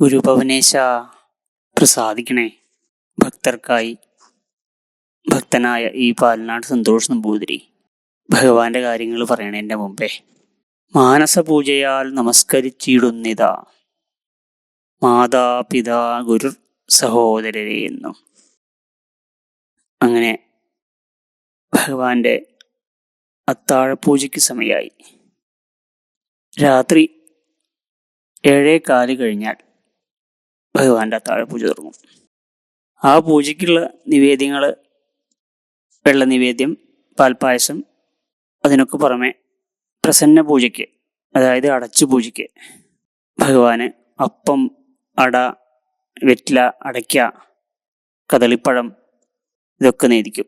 ഗുരുഭവനേശ പ്രസാദിക്കണേ. ഭക്തർക്കായി ഭക്തനായ ഈ പാലനാട് സന്തോഷ് നമ്പൂതിരി ഭഗവാന്റെ കാര്യങ്ങൾ പറയണതിന്റെ മുമ്പേ മാനസപൂജയാൽ നമസ്കരിച്ചിടുന്നിതാ. മാതാപിതാ ഗുരു സഹോദരരെ എന്നും. അങ്ങനെ ഭഗവാന്റെ അത്താഴപൂജയ്ക്ക് സമയായി. രാത്രി ഏഴേ കാൽ കഴിഞ്ഞാൽ ഭഗവാന്റെ അത്താഴപൂജ തുടങ്ങും ആ പൂജയ്ക്കുള്ള നിവേദ്യങ്ങൾ വെള്ള നിവേദ്യം പാൽപ്പായസം അതിനൊക്കെ പുറമെ പ്രസന്ന പൂജയ്ക്ക് അതായത് അടച്ചു പൂജയ്ക്ക് ഭഗവാന് അപ്പം അട വെറ്റില അടയ്ക്ക കദളിപ്പഴം ഇതൊക്കെ നേദിക്കും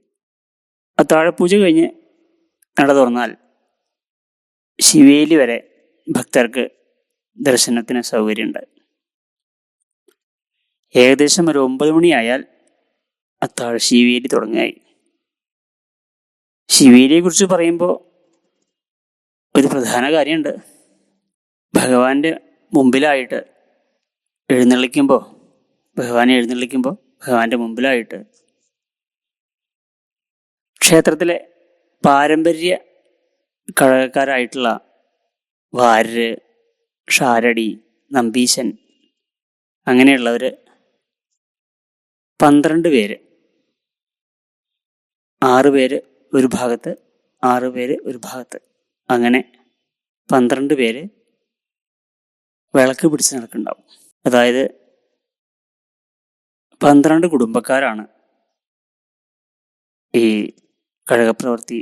അത്താഴപൂജ കഴിഞ്ഞ് നട തുറന്നാൽ ശിവേലി വരെ ഭക്തർക്ക് ദർശനത്തിന് സൗകര്യമുണ്ട്. ഏകദേശം ഒരു ഒമ്പത് മണിയായാൽ അത്താഴ ശിവേലി തുടങ്ങായി ശിവേലിയെ കുറിച്ച് പറയുമ്പോൾ ഒരു പ്രധാന കാര്യമുണ്ട്. ഭഗവാന്റെ മുമ്പിലായിട്ട് എഴുന്നള്ളിക്കുമ്പോൾ ഭഗവാനെ എഴുന്നള്ളിക്കുമ്പോൾ ഭഗവാന്റെ മുമ്പിലായിട്ട് ക്ഷേത്രത്തിലെ പാരമ്പര്യ കഴകക്കാരായിട്ടുള്ള വാര് ഷാരടി നമ്പീശൻ അങ്ങനെയുള്ളവർ പന്ത്രണ്ട് പേര്. ആറ് പേര് ഒരു ഭാഗത്ത് ആറ് പേര് ഒരു ഭാഗത്ത്. അങ്ങനെ പന്ത്രണ്ട് പേര് വിളക്ക് പിടിച്ച് നടക്കുന്നുണ്ടാവും. അതായത് പന്ത്രണ്ട് കുടുംബക്കാരാണ് ഈ കഴകപ്രവൃത്തി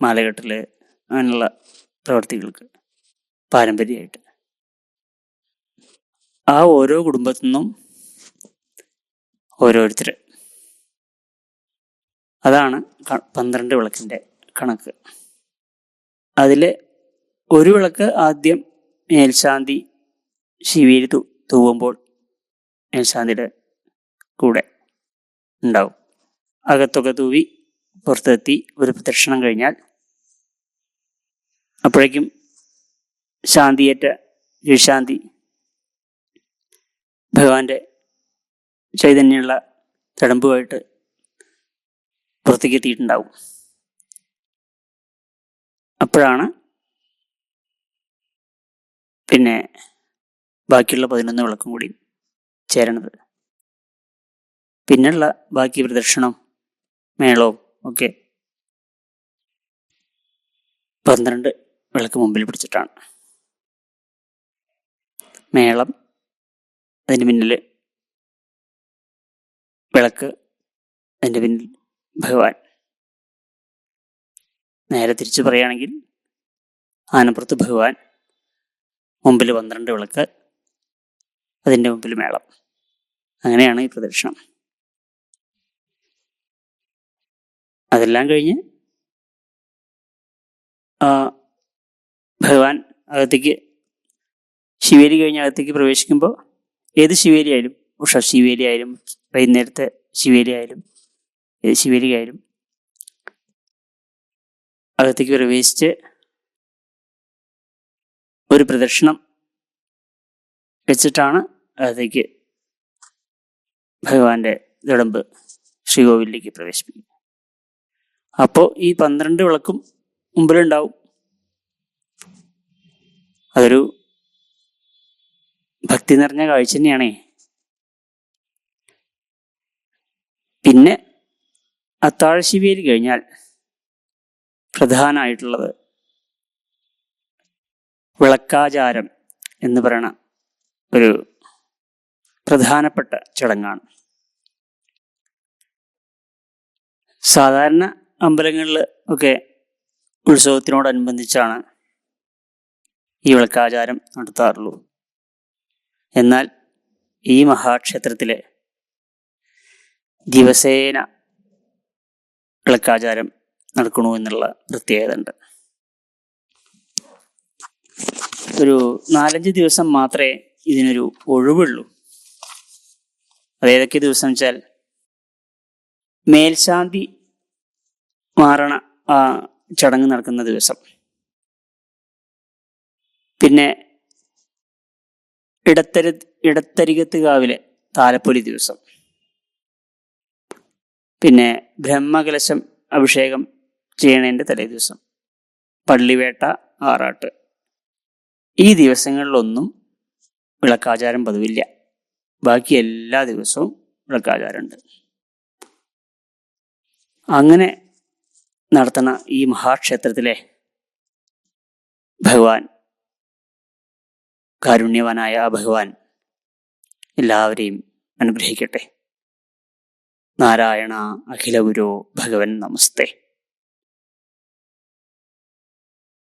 മാലകെട്ടിൽ അങ്ങനെയുള്ള പ്രവൃത്തികൾക്ക് പാരമ്പര്യമായിട്ട്. ആ ഓരോ കുടുംബത്തിൽ നിന്നും ഓരോരുത്തർ. അതാണ് പന്ത്രണ്ട് വിളക്കിന്റെ കണക്ക്. അതിൽ ഒരു വിളക്ക് ആദ്യം മേൽശാന്തി ശിവിയിൽ തൂ തൂവുമ്പോൾ മേൽശാന്തിയുടെ കൂടെ ഉണ്ടാവും. അകത്തൊക്കെ തൂവി പുറത്തെത്തി ഒരു പ്രദക്ഷിണം കഴിഞ്ഞാൽ അപ്പോഴേക്കും ശാന്തിയേറ്റ വിശാന്തി ഭഗവാന്റെ ചൈതന്യമുള്ള തടമ്പുമായിട്ട് പുറത്തേക്ക് എത്തിയിട്ടുണ്ടാവും അപ്പോഴാണ് പിന്നെ ബാക്കിയുള്ള പതിനൊന്ന് വിളക്കും കൂടി ചേരണത്. പിന്നെയുള്ള ബാക്കി പ്രദക്ഷിണം മേളവും ഒക്കെ പന്ത്രണ്ട് വിളക്ക് മുമ്പിൽ പിടിച്ചിട്ടാണ്. മേളം അതിന് പിന്നിൽ വിളക്ക് അതിന്റെ പിന്നിൽ ഭഗവാൻ. നേരെ തിരിച്ചു പറയുകയാണെങ്കിൽ ആനപ്പുറത്ത് ഭഗവാൻ മുമ്പിൽ പന്ത്രണ്ട് വിളക്ക് അതിന്റെ മുമ്പിൽ മേളം. അങ്ങനെയാണ് ഈ പ്രദക്ഷിണം. അതെല്ലാം കഴിഞ്ഞ് ഭഗവാൻ അകത്തേക്ക് ശിവേലി കഴിഞ്ഞ് അകത്തേക്ക് പ്രവേശിക്കുമ്പോൾ ഏത് ശിവേലി ആയാലും ഉഷ ശിവേലി ആയാലും വൈകുന്നേരത്തെ ശിവേലി ആയാലും ശിവേരി ആയാലും അകത്തേക്ക് പ്രവേശിച്ച് ഒരു പ്രദക്ഷിണം വെച്ചിട്ടാണ് അകത്തേക്ക് ഭഗവാന്റെ വിളമ്പ് ശ്രീകോവിലേക്ക് പ്രവേശിപ്പിക്കുന്നത്. അപ്പോൾ ഈ പന്ത്രണ്ട് വിളക്കും മുമ്പിലുണ്ടാവും. അതൊരു ഭക്തി നിറഞ്ഞ കാഴ്ച തന്നെയാണേ. പിന്നെ അത്താഴ ശിവേലി കഴിഞ്ഞാൽ പ്രധാനമായിട്ടുള്ളത് വിളക്കാചാരം എന്ന് പറയുന്ന ഒരു പ്രധാനപ്പെട്ട ചടങ്ങാണ്. സാധാരണ അമ്പലങ്ങളിൽ ഒക്കെ ഉത്സവത്തിനോടനുബന്ധിച്ചാണ് ഈ വിളക്കാചാരം നടത്താറുള്ളൂ. എന്നാൽ ഈ മഹാക്ഷേത്രത്തിലെ ദിവസേന വിളക്കാചാരം നടക്കണു എന്നുള്ള പ്രത്യേകത ഉണ്ട് ഒരു നാലഞ്ച് ദിവസം മാത്രമേ ഇതിനൊരു ഒഴിവുള്ളൂ. അതേതൊക്കെ ദിവസം വെച്ചാൽ മേൽശാന്തി മാറണ ചടങ്ങ് നടക്കുന്ന ദിവസം. പിന്നെ ഇടത്തര ഇടത്തരികത്ത് കാവിലെ താലപ്പൊലി ദിവസം. പിന്നെ ബ്രഹ്മകലശം അഭിഷേകം ചെയ്യണതിന്റെ തലേദിവസം പള്ളിവേട്ട ആറാട്ട്. ഈ ദിവസങ്ങളിലൊന്നും വിളക്കാചാരം പതിവില്ല. ബാക്കി എല്ലാ ദിവസവും വിളക്കാചാരമുണ്ട്. അങ്ങനെ നടത്തുന്ന ഈ മഹാക്ഷേത്രത്തിലെ ഭഗവാൻ കാരുണ്യവാനായ ആ ഭഗവാൻ എല്ലാവരെയും അനുഗ്രഹിക്കട്ടെ. നാരായണ അഖിലഗുരു ഭഗവൻ നമസ്തേ.